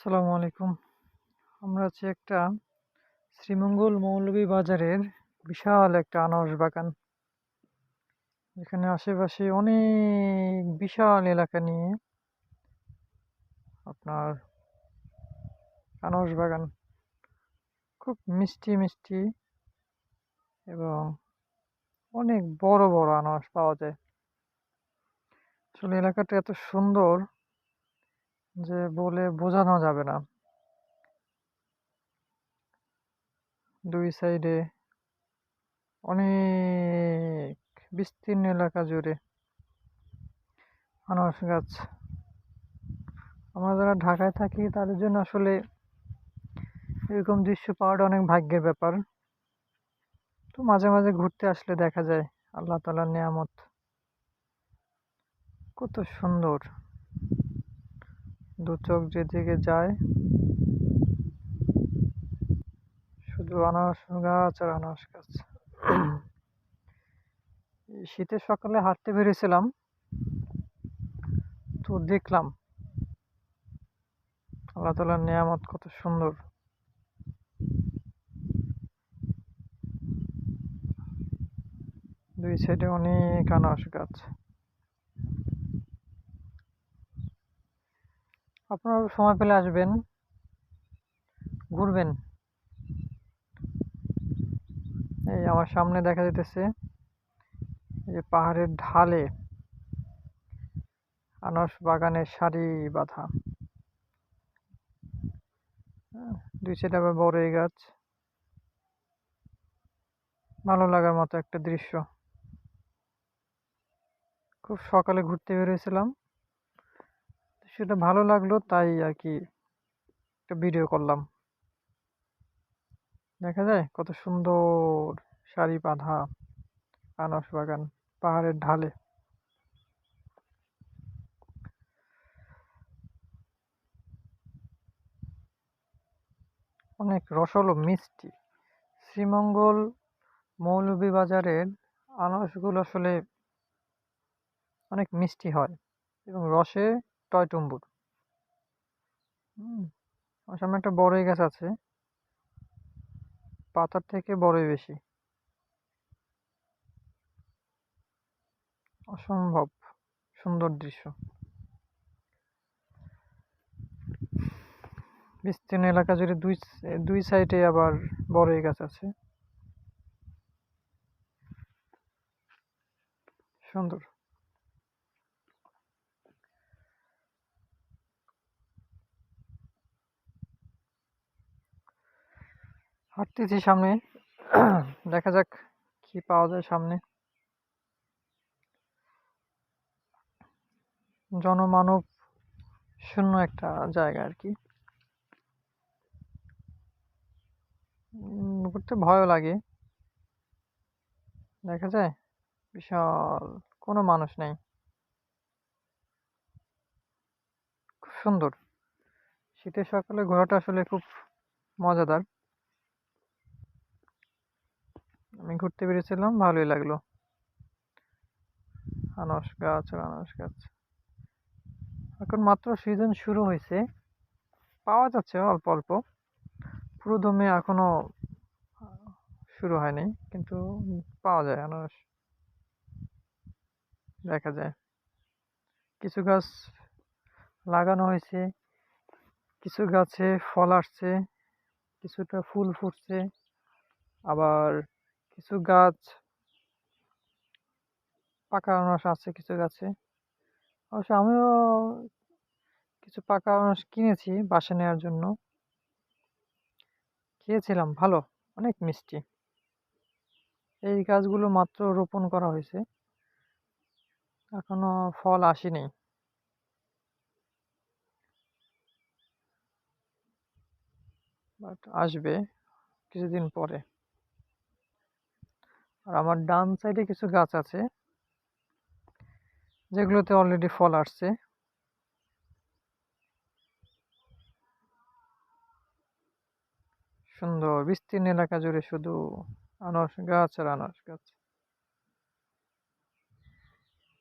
আসসালামু আলাইকুম। আমরা আছি একটা শ্রীমঙ্গল মৌলভী বাজারের বিশাল একটা আনারস বাগান। এখানে আশেপাশে অনেক বিশাল এলাকা নিয়ে আপনার আনারস বাগান। খুব মিষ্টি মিষ্টি এবং অনেক বড় বড় আনারস পাওয়া যায়। আসলে এলাকাটা এত সুন্দর যে বলে বোঝানো যাবে না। দুই সাইডে অনেক বিস্তীর্ণ এলাকা জুড়ে আনারস গাছ। আমরা যারা ঢাকায় থাকি, তাদের জন্য আসলে এরকম দৃশ্য পাওয়াটা অনেক ভাগ্যের ব্যাপার। তো মাঝে মাঝে ঘুরতে আসলে দেখা যায়, আল্লাহ তালার নিয়ামত। কত সুন্দর। দু চোখ যেদিকে যায়। শুধু আনারস গাছ আর আনারস গাছ। শীতের সকালে হাঁটতে বেরিয়েছিলাম। তো দেখলাম আল্লাহ তালার নিয়ামত কত সুন্দর। দুই সাইডে অনেক আনারস গাছ। আপনারা সময় পেলে আসবেন। ঘুরবেন। এই আমার সামনে দেখা যেতেছে এই যে পাহাড়ের ঢালে আনারস বাগানের সারি বাঁধা। দুই সাইডে আবার বড়ই গাছ। ভালো লাগার মতো একটা দৃশ্য। খুব সকালে ঘুরতে বেরিয়েছিলাম সেটা ভালো লাগল, তাই আর কি একটা ভিডিও করলাম। দেখা যায় কত সুন্দর শাড়ি বাঁধা আনারস বাগান পাহাড়ের ঢালে। অনেক রসলো মিষ্টি। শ্রীমঙ্গল মৌলভীবাজারের আনারসগুলো আসলে অনেক মিষ্টি হয় এবং রসে টয়টুম্বুর আমার সামনে একটা বড়ই গাছ আছে। পাতার থেকে বড়ই বেশি। অসম্ভব সুন্দর দৃশ্য। বিস্তীর্ণ এলাকা জুড়ে দুই দুই সাইডে আবার বড়ই গাছ আছে। সুন্দর। হাঁটতেছি সামনে। দেখা যাক কি পাওয়া যায় সামনে। জনমানব শূন্য একটা জায়গা আর কি। ঘুরতে ভয়ও লাগে। দেখা যায়, বিশাল কোনো মানুষ নেই। খুব সুন্দর। শীতের সকালে ঘোরাটা আসলে খুব মজাদার। আমি ঘুরতে বেরিয়েছিলাম, ভালোই লাগল। আনারস গাছ আনারস গাছ। এখন মাত্র সিজন শুরু হয়েছে। পাওয়া যাচ্ছে অল্প অল্প। পুরো দমে এখনও শুরু হয়নি, কিন্তু পাওয়া যায় আনারস। দেখা যায়। কিছু গাছ লাগানো হয়েছে, কিছু গাছে ফল আসছে, কিছুটা ফুল ফুটছে, আবার কিছু গাছ পাকা আনারস আছে কিছু গাছে। অবশ্য আমিও কিছু পাকা আনারস কিনেছি বাসা নেওয়ার জন্য। খেয়েছিলাম, ভালো, অনেক মিষ্টি। এই গাছগুলো মাত্র রোপণ করা হয়েছে। এখনও ফল আসেনি। বাট আসবে কিছুদিন পরে। আর আমার ডান সাইডে কিছু গাছ আছে, যেগুলোতে অলরেডি ফল আসছে। সুন্দর, বিস্তীর্ণ এলাকা জুড়ে শুধু আনারস গাছ আর আনারস গাছ।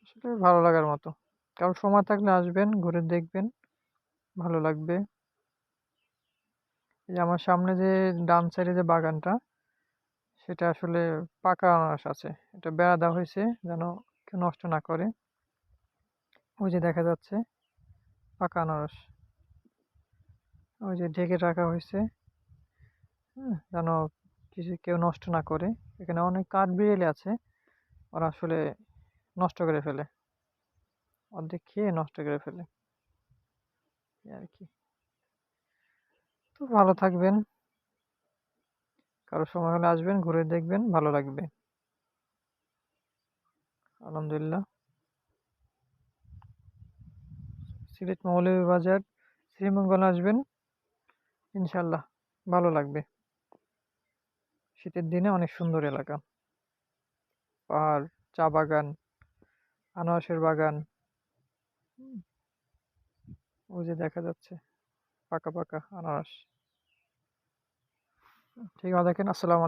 আসলে ভালো লাগার মতো। কারণ সময় থাকলে আসবেন, ঘুরে দেখবেন, ভালো লাগবে। এই আমার সামনে যে, ডান সাইডে যে বাগানটা সেটা আসলে পাকা আনারস আছে। এটা বেড়া দেওয়া হয়েছে যেন কেউ নষ্ট না করে। ওই যে দেখা যাচ্ছে পাকা আনারস। ওই যে ঢেকে রাখা হয়েছে হ্যাঁ, যেন কিছু কেউ নষ্ট না করে। এখানে অনেক কাঠ বিড়ালি আছে ওরা আসলে নষ্ট করে ফেলে। অর্ধেক খেয়ে নষ্ট করে ফেলে। আর কি। তো ভালো থাকবেন। কারও সময় হলে আসবেন, ঘুরে দেখবেন, ভালো লাগবে। আলহামদুলিল্লাহ। সিলেট মৌলভীবাজার, শ্রীমঙ্গল আসবেন ইনশাল্লাহ ভালো লাগবে। শীতের দিনে অনেক সুন্দর এলাকা। পাহাড়, চা বাগান, আনারসের বাগান। ওই যে দেখা যাচ্ছে, পাকা পাকা আনারস। ঠিক আছে দেখেন আসসালামু।